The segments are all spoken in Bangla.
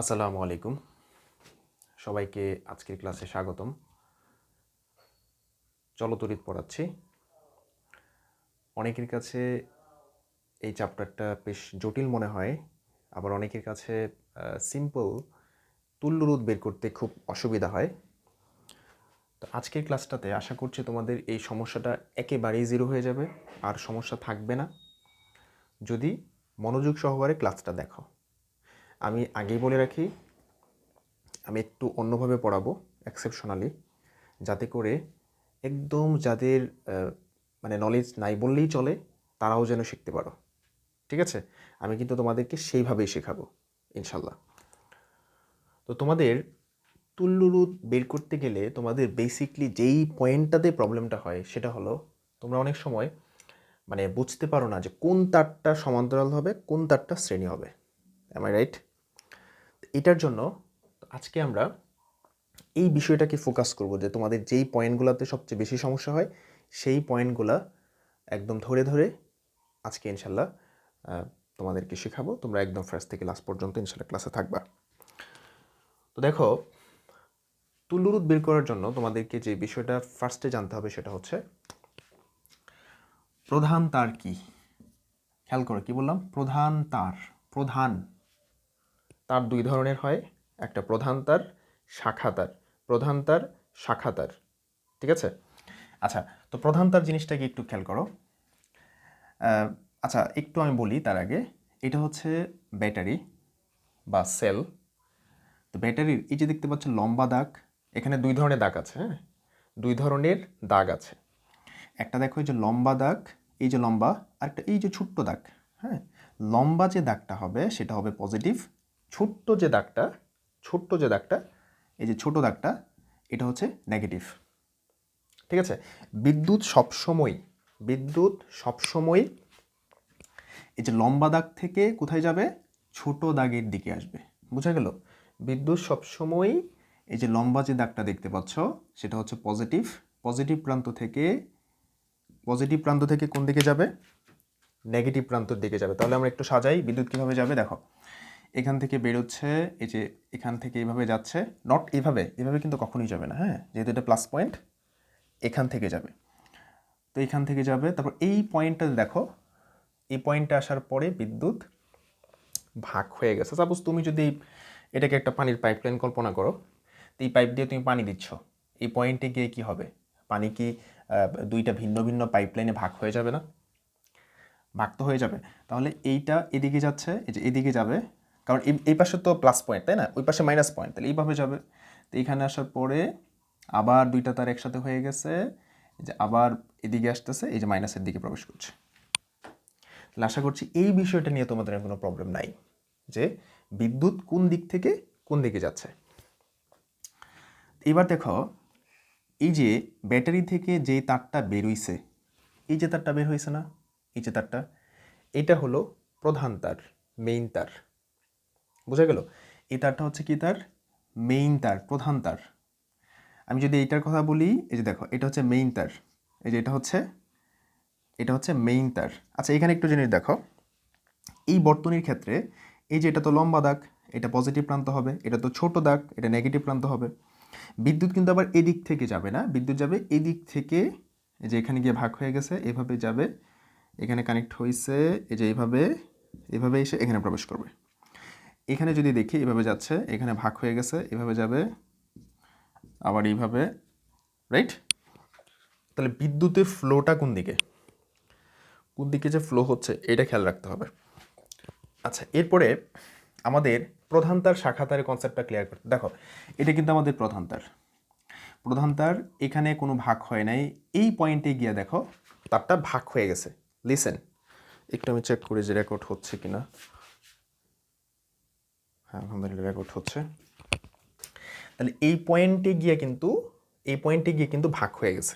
আসসালামু আলাইকুম। সবাইকে আজকের ক্লাসে স্বাগতম। চলতরিত পড়াচ্ছি। অনেকের কাছে এই চ্যাপ্টারটা বেশ জটিল মনে হয়। আবার অনেকের কাছে সিম্পল তুল্যরোধ বের করতে খুব অসুবিধা হয়। তো আজকের ক্লাসটাতে আশা করছি তোমাদের এই সমস্যাটা একেবারেই জিরো হয়ে যাবে। আর সমস্যা থাকবে না। যদি মনোযোগ সহকারে ক্লাসটা দেখো। আমি আগেই বলে রাখি, আমি একটু অন্যভাবে পড়াবো এক্সেপশনালি যাতে করে একদম যাদের মানে নলেজ নাই বললেই চলে, তারাও যেন শিখতে পারো। ঠিক আছে? আমি কিন্তু তোমাদেরকে সেইভাবেই শেখাবো, ইনশাল্লাহ। তো তোমাদের তুল্যরোধ বের করতে গেলে তোমাদের বেসিকলি যেই পয়েন্টটাতে প্রবলেমটা হয়, সেটা হলো তোমরা অনেক সময় মানে বুঝতে পারো না যে কোন তারটা সমান্তরাল হবে, কোন তারটা শ্রেণি হবে। এম আই রাইট এটার জন্য আজকে আমরা এই বিষয়টাকে ফোকাস করব যে তোমাদের যেই পয়েন্টগুলোতে সবচেয়ে বেশি সমস্যা হয়, সেই পয়েন্টগুলো একদম ধরে ধরে আজকে ইনশাল্লাহ তোমাদেরকে শেখাবো। তোমরা একদম ফার্স্ট থেকে লাস্ট পর্যন্ত ইনশাল্লাহ ক্লাসে থাকবা। তো দেখো তুল্যরোধ বের করার জন্য তোমাদেরকে যে বিষয়টা ফার্স্টে জানতে হবে সেটা হচ্ছে, প্রধান তার কি? খেয়াল করো, কি বললাম? প্রধান তার, প্রধান। তার দুই ধরনের হয়। একটা প্রধান তার, শাখা তার। প্রধান তার, শাখা তার। ঠিক আছে? আচ্ছা তো প্রধান তার জিনিসটাকে একটু খেয়াল করো। আচ্ছা একটু আমি বলি তার আগে। এটা হচ্ছে ব্যাটারি বা সেল। তো ব্যাটারির, এই যে দেখতে পাচ্ছ লম্বা দাগ, এখানে দুই ধরনের দাগ আছে হ্যাঁ? দুই ধরনের দাগ আছে। একটা দেখো এই যে লম্বা দাগ, এই যে লম্বা আর একটা এই যে ছোট্ট দাগ হ্যাঁ? লম্বা যে দাগটা হবে, সেটা হবে পজিটিভ ছোট্ট যে দাগটা, ছোট্ট যে দাগটা, এই যে ছোট দাগটা, এটা হচ্ছে নেগেটিভ ঠিক আছে? বিদ্যুৎ সবসময় বিদ্যুৎ সবসময় এই যে লম্বা দাগ থেকে কোথায় যাবে? ছোট দাগের দিকে আসবে। বুঝা গেল? বিদ্যুৎ সবসময় এই যে লম্বা যে দাগটা দেখতে পাচ্ছ, সেটা হচ্ছে পজিটিভ পজিটিভ প্রান্ত থেকে পজিটিভ প্রান্ত থেকে কোন দিকে যাবে? নেগেটিভ প্রান্তর দিকে যাবে। তাহলে আমরা একটু সাজাই, বিদ্যুৎ কীভাবে যাবে? দেখো। এখান থেকে বেরোচ্ছে, এই যে এখান থেকে এইভাবে যাচ্ছে নট এভাবে এভাবে কিন্তু কখনোই যাবে না হ্যাঁ? যেহেতু এটা প্লাস পয়েন্ট এখান থেকে যাবে। তো এখান থেকে যাবে, তারপর এই পয়েন্টটা দেখো, এই পয়েন্টে আসার পরে বিদ্যুৎ ভাগ হয়ে গেছে। সাপোজ তুমি যদি এটাকে একটা পানির পাইপলাইন কল্পনা করো, তো এই পাইপ দিয়ে তুমি পানি দিচ্ছ, এই পয়েন্টে গিয়ে কি হবে? পানি কি দুইটা ভিন্ন ভিন্ন পাইপলাইনে ভাগ হয়ে যাবে না? ভাগ তো হয়ে যাবে। তাহলে এইটা এদিকে যাচ্ছে, এই যে এদিকে যাবে কারণ এই পাশে তো প্লাস পয়েন্ট তাই না? ওই পাশে মাইনাস পয়েন্ট তাহলে এইভাবে যাবে। তো এইখানে আসার পরে আবার দুইটা তার একসাথে হয়ে গেছে। যে আবার এদিকে আসতেছে, এই যে মাইনাসের দিকে প্রবেশ করছে। তাহলে আশা করছি এই বিষয়টা নিয়ে তোমাদের কোনো প্রবলেম নাই, যে বিদ্যুৎ কোন দিক থেকে কোন দিকে যাচ্ছে। এবার দেখো, এই যে ব্যাটারি থেকে যে তারটা বেরোইছে এই যে তারটা বের হয়েছে না? এই যে তারটা, এটা হলো প্রধান তার মেইন তার। বোঝা গেল? এই তারটা হচ্ছে কি তার? মেইন তার, প্রধান তার। আমি যদি এইটার কথা বলি, এই যে দেখো, এটা হচ্ছে মেইন তার। এই যে এটা হচ্ছে এটা হচ্ছে মেইন তার। আচ্ছা এখানে একটু জিনিস দেখো। এই বর্তনীর ক্ষেত্রে এই যে এটা তো লম্বা দাগ, এটা পজিটিভ প্রান্ত হবে, এটা তো ছোট দাগ, এটা নেগেটিভ প্রান্ত হবে। বিদ্যুৎ কিন্তু আবার এদিক থেকে যাবে না। বিদ্যুৎ যাবে এদিক থেকে, এই যে এখানে গিয়ে ভাগ হয়ে গেছে, এভাবে যাবে, এখানে কানেক্ট হয়েছে এই যে এইভাবে এভাবে এসে এখানে প্রবেশ করবে। এখানে যদি দেখি, এভাবে যাচ্ছে, এখানে ভাগ হয়ে গেছে, এভাবে যাবে, আবার এইভাবে রাইট তাহলে বিদ্যুতের ফ্লোটা কোন দিকে? কোন দিকে যে ফ্লো হচ্ছে, এটা খেয়াল রাখতে হবে। আচ্ছা এরপরে আমাদের প্রধান তার শাখা তারের কনসেপ্টটা ক্লিয়ার করতে দেখো, এটা কিন্তু আমাদের প্রধান তার। প্রধান তার এখানে কোনো ভাগ হয় নাই। এই পয়েন্টে গিয়ে দেখো, তারটা ভাগ হয়ে গেছে। লিসেন একটু আমি চেক করি যে রেকর্ড হচ্ছে কিনা। হ্যাঁ আলহামদুলিল্লাহ রেকর্ড হচ্ছে। তাহলে এই পয়েন্টে গিয়ে কিন্তু, এই পয়েন্টে গিয়ে কিন্তু ভাগ হয়ে গেছে।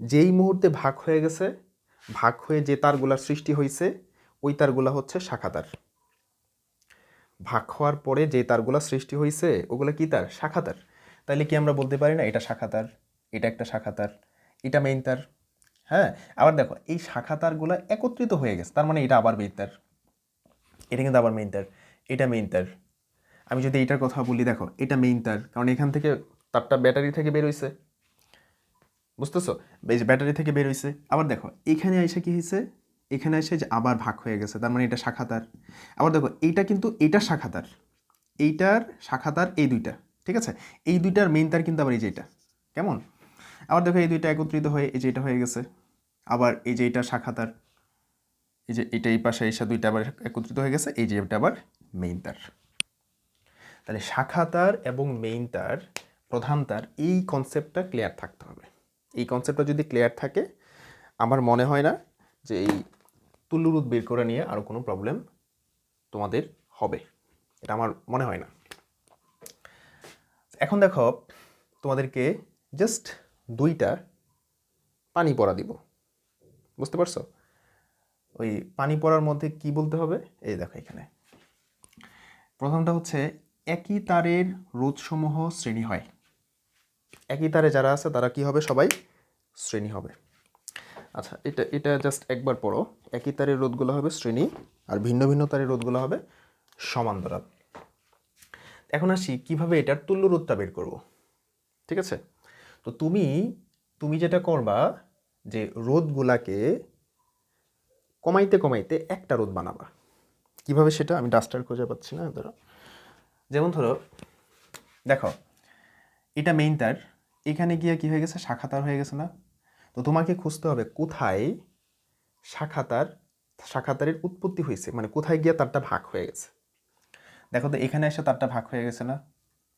যেই মুহূর্তে ভাগ হয়ে গেছে, ভাগ হয়ে যে তারগুলার সৃষ্টি হয়েছে ওই তারগুলা হচ্ছে শাখা তার ভাগ হওয়ার পরে যে তারগুলা সৃষ্টি হয়েছে ওগুলো কি তার? শাখা তার তাইলে কি আমরা বলতে পারি না, এটা শাখা তার এটা একটা শাখা তার এটা মেইন তার? হ্যাঁ আবার দেখো, এই শাখা তারগুলো একত্রিত হয়ে গেছে, তার মানে এটা আবার মেইন তার। এটা কিন্তু আবার মেইন তার, এটা মেইন তার। আমি যদি এইটার কথা বলি, দেখো, এটা মেইন তার, কারণ এখান থেকে তারটা ব্যাটারি থেকে বের হইছে। বুঝতেছো? যে ব্যাটারি থেকে বের হইছে। আবার দেখো, এখানে এসে কি হয়েছে এখানে এসে যে আবার ভাগ হয়ে গেছে, তার মানে এটা শাখা তার। আবার দেখো, এইটা কিন্তু এইটার শাখা তার। এইটার শাখা তার এই দুইটা, ঠিক আছে? এই দুইটার মেইন তার কিন্তু আবার এই যে এটা, কেমন? আবার দেখো, এই দুইটা একত্রিত হয়ে, এই যে এটা হয়ে গেছে। আবার এই যে এটা শাখা তার। এই যে এটা এই পাশে এসে দুইটা আবার একত্রিত হয়ে গেছে, এই যে এটা আবার মেইন তার। তাহলে শাখা তার এবং মেইন তার, প্রধান তার, এই কনসেপ্টটা ক্লিয়ার থাকতে হবে। এই কনসেপ্টটা যদি ক্লিয়ার থাকে, আমার মনে হয় না যে এই তুল্যরোধ বের করে নিয়ে আরও কোনো প্রবলেম তোমাদের হবে। এটা আমার মনে হয় না। এখন দেখো, তোমাদেরকে জাস্ট দুইটা পানি পড়া দিব। বুঝতে পারছ? ওই পানি পড়ার মধ্যে কি বলতে হবে? এই দেখো এখানে। প্রথমটা হচ্ছে একই তারের রোধসমূহ শ্রেণি হয়। একই তারে যারা আছে, তারা কি হবে? সবাই শ্রেণি হবে। আচ্ছা এটা এটা জাস্ট একবার পড়ো। একই তারের রোধগুলো হবে শ্রেণি আর ভিন্ন ভিন্ন তারের রোধগুলো হবে সমান্তরাল। এখন আসি, কীভাবে এটার তুল্য রোধটা বের করব? ঠিক আছে? তো তুমি তুমি যেটা করবা, যে রোধগুলাকে কমাইতে কমাইতে একটা রোধ বানাবা। কীভাবে সেটা? আমি ডাস্টার খুঁজে পাচ্ছি না, ধরো। যেমন ধরো, দেখো, এটা মেইন তার। এখানে গিয়ে কি হয়ে গেছে? শাখা তার হয়ে গেছে না? তো তোমাকে খুঁজতে হবে কোথায় শাখা তার শাখা তারের উৎপত্তি হয়েছে? মানে কোথায় গিয়ে তারটা ভাগ হয়ে গেছে? দেখো তো, এখানে এসে তারটা ভাগ হয়ে গেছে না?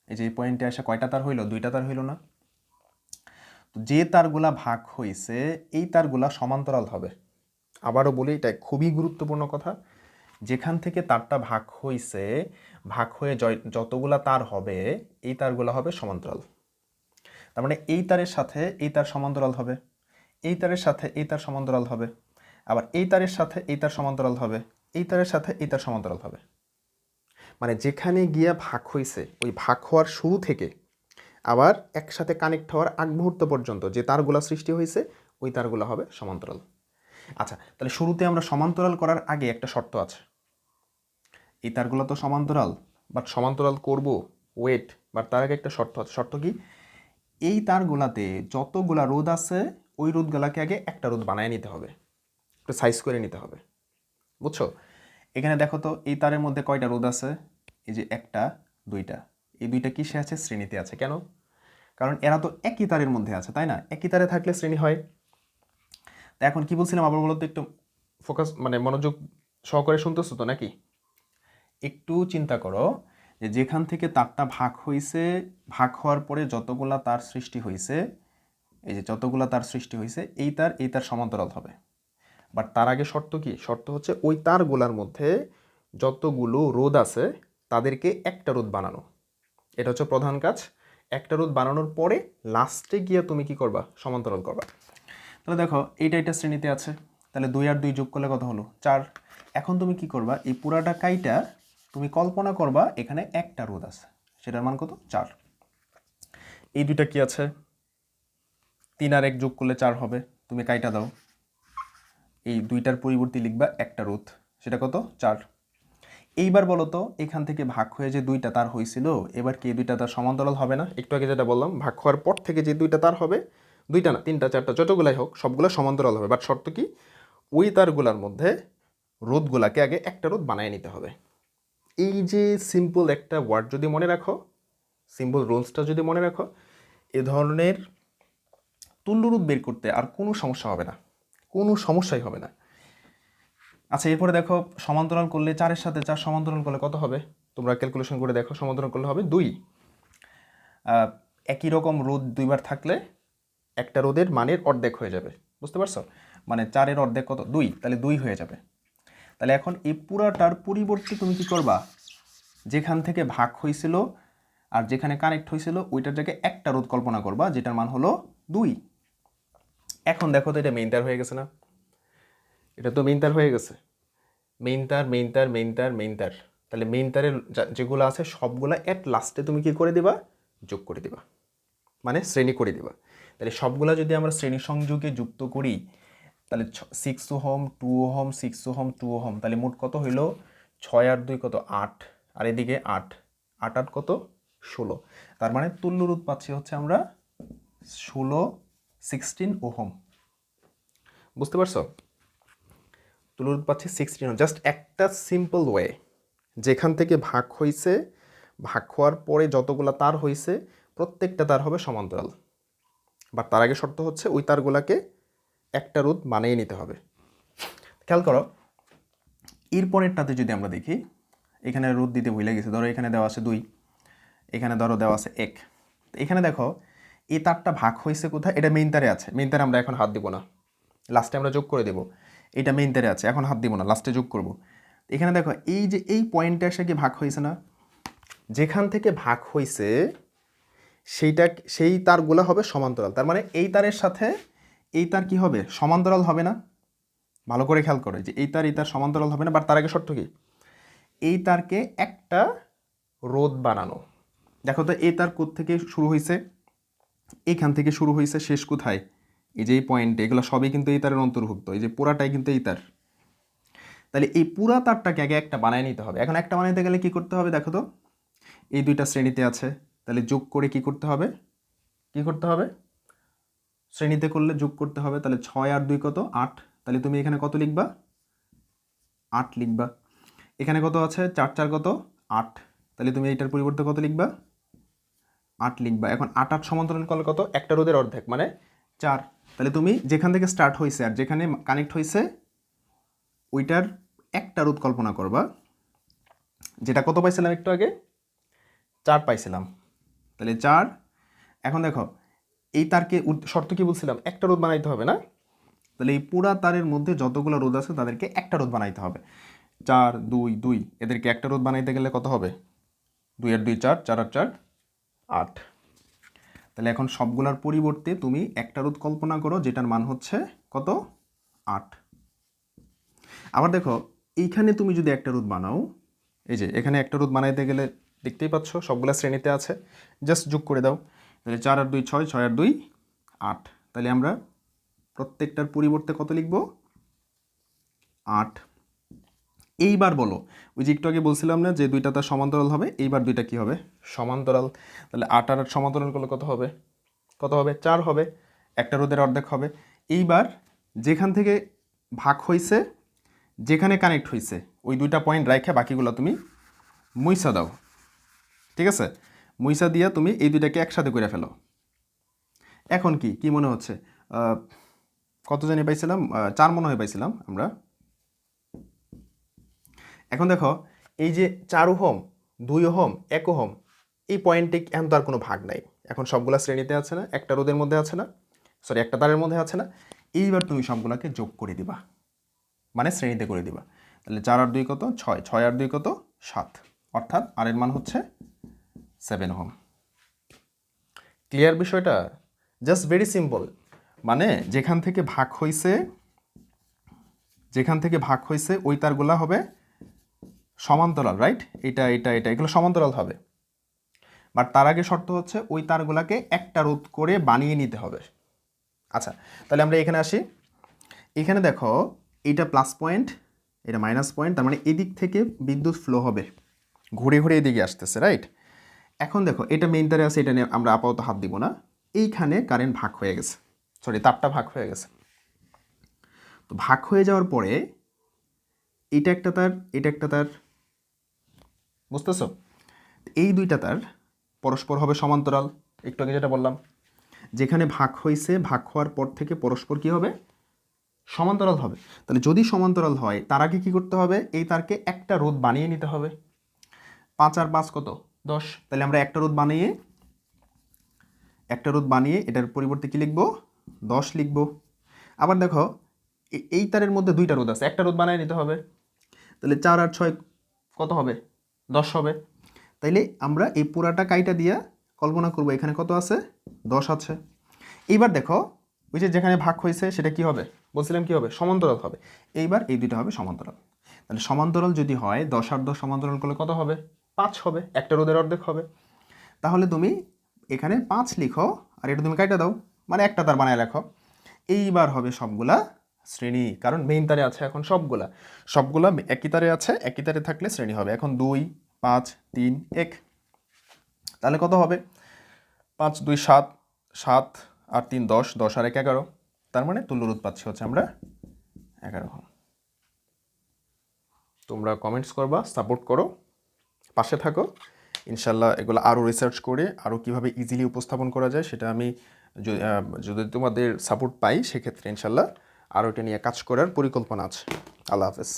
এই যে পয়েন্টে এসে কয়টা তার হইল? দুইটা তার হইল না? তো যে তারগুলা ভাগ হয়েছে এই তারগুলা সমান্তরাল হবে। আবারও বলি, এটা খুবই গুরুত্বপূর্ণ কথা। যেখান থেকে তারটা ভাগ হইছে ভাগ হয়ে যতগুলা তার হবে, এই তারগুলো হবে সমান্তরাল। তার মানে এই তারের সাথে এই তার সমান্তরাল হবে, এই তারের সাথে এই তার সমান্তরাল হবে, আবার এই তারের সাথে এই তার সমান্তরাল হবে, এই তারের সাথে এই তার সমান্তরাল হবে। মানে যেখানে গিয়া ভাগ হয়েছে ওই ভাগ হওয়ার শুরু থেকে আবার একসাথে কানেক্ট হওয়ার আগ মুহূর্ত পর্যন্ত যে তারগুলা সৃষ্টি হয়েছে ওই তারগুলো হবে সমান্তরাল। আচ্ছা তাহলে শুরুতে আমরা সমান্তরাল করার আগে একটা শর্ত আছে। এই তারগুলো তো সমান্তরাল। বাট সমান্তরাল করব ওয়েট বাট তার আগে একটা শর্ত আছে। শর্ত কি? এই তারগুলাতে যতগুলা রোদ আছে, ওই রোদগুলাকে আগে একটা রোদ বানায় নিতে হবে। একটু সাইজ করে নিতে হবে। বুঝছ? এখানে দেখো তো, এই তারের মধ্যে কয়টা রোদ আছে? এই যে একটা, দুইটা। এই দুইটা কিসে আছে? শ্রেণীতে আছে। কেন? কারণ এরা তো একই তারের মধ্যে আছে, তাই না? একই তারে থাকলে শ্রেণি হয়। তা এখন কি বলছিলাম আবার বলতো একটু ফোকাস মানে মনোযোগ সহকারে শুনতেছো তো নাকি? একটু চিন্তা করো যে যেখান থেকে তারটা ভাগ হয়েছে ভাগ হওয়ার পরে যতগুলা তার সৃষ্টি হয়েছে এই যে যতগুলা তার সৃষ্টি হয়েছে এই তার এই তার সমান্তরাল হবে। বাট তার আগে শর্ত কি? শর্ত হচ্ছে ওই তারগুলার মধ্যে যতগুলো রোদ আছে, তাদেরকে একটা রোদ বানানো। এটা হচ্ছে প্রধান কাজ। একটা রোদ বানানোর পরে লাস্টে গিয়ে তুমি কি করবা? সমান্তরাল করবা। তাহলে দেখো, এইটা এটা শ্রেণীতে আছে। তাহলে দুই আর দুই যোগ করলে কত হলো? চার। এখন তুমি কি করবা? এই পুরাটা কাইটা তুমি কল্পনা করবা এখানে একটা রোদ আছে। সেটার মান কত? চার। এই দুইটা কি আছে? তিন আর এক যোগ করলে চার হবে। তুমি কাইটা দাও। এই দুইটার পরিবর্তে লিখবা একটা রোদ সেটা কত? চার। এইবার বলো তো, এখান থেকে ভাগ হয়ে যে দুইটা তার হয়েছিল, এবার কি দুইটা তার সমান্তরাল হবে না? একটু আগে যেটা বললাম, ভাগ হওয়ার পর থেকে যে দুইটা তার হবে, দুইটা না, তিনটা, চারটা, যতগুলাই হোক, সবগুলো সমান্তরাল হবে। বাট শর্ত কি? ওই তারগুলার মধ্যে রোদগুলাকে আগে একটা রোদ বানিয়ে নিতে হবে। এই যে সিম্পল একটা ওয়ার্ড যদি মনে রাখো সিম্পল রোলসটা যদি মনে রাখো, এ ধরনের তুল্যরূপ বের করতে আর কোনো সমস্যা হবে না। কোনো সমস্যাই হবে না। আচ্ছা এরপরে দেখো, সমান্তরাল করলে চারের সাথে চার সমান্তরাল করলে কত হবে? তোমরা ক্যালকুলেশন করে দেখো, সমান্তরাল করলে হবে দুই। একই রকম রোদ দুইবার থাকলে একটা রোদের মানের অর্ধেক হয়ে যাবে। বুঝতে পারছ? মানে চারের অর্ধেক কত? দুই। তাহলে দুই হয়ে যাবে। তাহলে এখন এই পুরাটার পরিবর্তে তুমি কি করবা? যেখান থেকে ভাগ হয়েছিল আর যেখানে কানেক্ট হয়েছিল ওইটার জায়গায় একটা রোধ কল্পনা করবা, যেটার মান হলো দুই। এখন দেখো তো এটা মেইন তার হয়ে গেছে না? এটা তো মেইন তার হয়ে গেছে। মেইন তার মেইন তার তার তার তাহলে মেইন তারের যেগুলো আছে, সবগুলো অ্যাট লাস্টে তুমি কি করে দিবা? যোগ করে দিবা। মানে শ্রেণি করে দিবা। তাহলে সবগুলা যদি আমরা শ্রেণি সংযোগে যুক্ত করি তাহলে six ohm two ohm six ohm two ohm, তাহলে মোট কত হইল? ছয় আর দুই কত? আট। আর এদিকে আট। আট আট কত? ষোলো। তার মানে তুল্য রোধ পাচ্ছি হচ্ছে আমরা ষোলো সিক্সটিন ওহম বুঝতে পারছ? তুল্য রোধ পাচ্ছি সিক্সটিন জাস্ট একটা সিম্পল ওয়ে যেখান থেকে ভাগ হইছে, ভাগ হওয়ার পরে যতগুলা তার হইছে, প্রত্যেকটা তার হবে সমান্তরাল। বা তার আগে শর্ত হচ্ছে ওই তারগুলাকে একটা রোধ মানিয়ে নিতে হবে। খেয়াল করো, এর পরেরটাতে যদি আমরা দেখি, এখানে রোদ দিতে ভুলে গেছে, ধরো এখানে দেওয়া আছে দুই, এখানে ধরো দেওয়া আছে এক। এখানে দেখো, এই তারটা ভাগ হয়েছে কোথায়? এটা মেইন তারে আছে। মেইন তারে আমরা এখন হাত দিব না। লাস্টে আমরা যোগ করে দেব। এটা মেইন তারে আছে, এখন হাত দিব না লাস্টে যোগ করব। এখানে দেখো, এই যে এই পয়েন্টটা এসে কি ভাগ হয়েছে না? যেখান থেকে ভাগ হয়েছে, সেইটা, সেই তারগুলো হবে সমান্তরাল। তার মানে এই তারের সাথে এই তার কি হবে? সমান্তরাল হবে না? ভালো করে খেয়াল করে যে এই তার এই তার সমান্তরাল হবে না, বাট তার আগে শর্ত কি? এই তারকে একটা রোদ বানানো। দেখো তো এই তার থেকে শুরু হয়েছে এইখান থেকে শুরু হয়েছে শেষ কোথায়? এই যে এই পয়েন্টে এগুলো সবই কিন্তু এই তারের অন্তর্ভুক্ত, এই যে পুরাটাই কিন্তু এই তার তাহলে এই পুরা তারটাকে আগে একটা বানায় নিতে হবে। এখন একটা বানাইতে গেলে কি করতে হবে দেখো তো? এই দুইটা শ্রেণীতে আছে। তাহলে যোগ করে কি করতে হবে? কি করতে হবে? শ্রেণীতে করলে যোগ করতে হবে, তাহলে ছয় আর দুই কত? আট। তাহলে তুমি এখানে কত লিখবা? আট লিখবা। এখানে কত আছে? চার চার কত? আট। তাহলে তুমি এইটার পরিবর্তে কত লিখবা? আট লিখবা। এখন আট আট সমান্তরাল করলে কত? একটা রোদের অর্ধেক মানে চার। তাহলে তুমি যেখান থেকে স্টার্ট হয়েছে আর যেখানে কানেক্ট হয়েছে ওইটার একটা রোদ কল্পনা করবা। যেটা কত পাইছিলাম একটু আগে? চার পাইছিলাম। তাহলে চার। এখন দেখো এই তারকে শর্ত কি বলছিলাম? একটা রোদ বানাইতে হবে না? তাহলে এই পুরা তারের মধ্যে যতগুলো রোদ আছে তাদেরকে একটা রোদ বানাইতে হবে। চার, দুই দুই, এদেরকে একটা রোদ বানাইতে গেলে কত হবে? দুই আর দুই, চার চার আর চার, আট। তাহলে এখন সবগুলোর পরিবর্তে তুমি একটা রোদ কল্পনা করো, যেটার মান হচ্ছে কত? আট। আবার দেখো, এইখানে তুমি যদি একটা রোদ বানাও, এই যে এখানে একটা রোদ বানাইতে গেলে দেখতেই পাচ্ছ সবগুলা শ্রেণীতে আছে। জাস্ট যোগ করে দাও। তাহলে চার আর দুই ছয় ছয় আর দুই আট। তাহলে আমরা প্রত্যেকটার পরিবর্তে কত লিখব? আট। এইবার বলো, ওই যে একটু আগে বলছিলাম না যে দুইটা তার সমান্তরাল হবে, এইবার দুইটা কি হবে? সমান্তরাল। তাহলে আট আর আট সমান্তরাল করলে কত হবে? কত হবে? চার হবে। একটা রোদের অর্ধেক হবে। এইবার যেখান থেকে ভাগ হয়েছে যেখানে কানেক্ট হয়েছে ওই দুইটা পয়েন্ট রাখে বাকিগুলো তুমি মুইসা দাও। ঠিক আছে? মুইসা দিয়া তুমি এই দুইটাকে একসাথে করে ফেলো। এখন কি কি মনে হচ্ছে? কত জানি পাইছিলাম চার মনে হয় পাইছিলাম আমরা। এখন দেখো, এই যে চার ওহম, দুই ওহম, এক ওহম, এই পয়েন্টে এখন তো আর কোনো ভাগ নাই। এখন সবগুলা শ্রেণীতে আছে না, একটা রোদের মধ্যে আছে না সরি একটা তারের মধ্যে আছে না। এইবার তুমি সবগুলাকে যোগ করে দিবা। মানে শ্রেণীতে করে দিবা। তাহলে চার আর দুই কত? ছয়। ছয় আর দুই কত? সাত। অর্থাৎ আর এর মান হচ্ছে সেভেন হোম ক্লিয়ার বিষয়টা? Just very simple. মানে যেখান থেকে ভাগ হয়েছে যেখান থেকে ভাগ হয়েছে ওই তারগুলা হবে সমান্তরাল রাইট এটা এটা এটা, এগুলো সমান্তরাল হবে। বাট তার আগে শর্ত হচ্ছে ওই তারগুলাকে একটা রোধ করে বানিয়ে নিতে হবে। আচ্ছা তাহলে আমরা এখানে আসি। এখানে দেখো এইটা প্লাস পয়েন্ট এটা মাইনাস পয়েন্ট তার মানে এদিক থেকে বিদ্যুৎ ফ্লো হবে। ঘুরে ঘুরে এদিকে আসতেছে রাইট এখন দেখো, এটা মেইন তারে আছে, এটা নিয়ে আমরা আপাতত হাত দিব না। এইখানে কারেন্ট ভাগ হয়ে গেছে। সরি তারটা ভাগ হয়ে গেছে। তো ভাগ হয়ে যাওয়ার পরে, এটা একটা তার, এটা একটা তার, বুঝতেছো? এই দুইটা তার পরস্পর হবে সমান্তরাল। একটু আগে যেটা বললাম, যেখানে ভাগ হয়েছে ভাগ হওয়ার পর থেকে পরস্পর কি হবে? সমান্তরাল হবে। তাহলে যদি সমান্তরাল হয়, তার আগে কী করতে হবে? এই তারকে একটা রোধ বানিয়ে নিতে হবে। পাঁচ আর পাঁচ কত? দশ। তাহলে আমরা একটা রোদ বানিয়ে, একটা রোদ বানিয়ে এটার পরিবর্তে কি লিখব? দশ লিখব। আবার দেখো এই তারের মধ্যে দুইটা রোদ আছে, একটা রোদ বানিয়ে নিতে হবে। তাহলে চার আর ছয় কত হবে? দশ হবে। তাইলে আমরা এই পুরাটা কাইটা দিয়া কল্পনা করব, এখানে কত আছে? দশ আছে। এইবার দেখো, ওই যে যেখানে ভাগ হয়েছে, সেটা কি হবে? বলছিলাম কি হবে? সমান্তরাল হবে। এইবার এই দুইটা হবে সমান্তরাল। তাহলে সমান্তরাল যদি হয়, দশ আর দশ সমান্তরাল করলে কত হবে? পাঁচ হবে, একটা রোদের অর্ধেক হবে। তাহলে তুমি এখানে পাঁচ লিখো, আর এটা তুমি কাইটা দাও মানে একটা তার বানায় লেখো। এইবার হবে সবগুলা শ্রেণি, কারণ মেইন তারে আছে এখন সবগুলা। সবগুলা একই তারে আছে, একই তারে থাকলে শ্রেণি হবে। এখন দুই, পাঁচ, তিন, এক। তাহলে কত হবে? পাঁচ, দুই, সাত সাত আর তিন, দশ দশ আর এক, এগারো। তার মানে তুল্য রোধ পাচ্ছি হচ্ছে আমরা এগারো। তোমরা কমেন্টস করবা সাপোর্ট করো। পাশে থাকো। ইনশাল্লাহ এগুলো আরও রিসার্চ করে আরও কীভাবে ইজিলি উপস্থাপন করা যায় সেটা আমি যদি তোমাদের সাপোর্ট পাই, সেক্ষেত্রে ইনশাল্লাহ আরও এটা নিয়ে কাজ করার পরিকল্পনা আছে। আল্লাহ হাফেজ।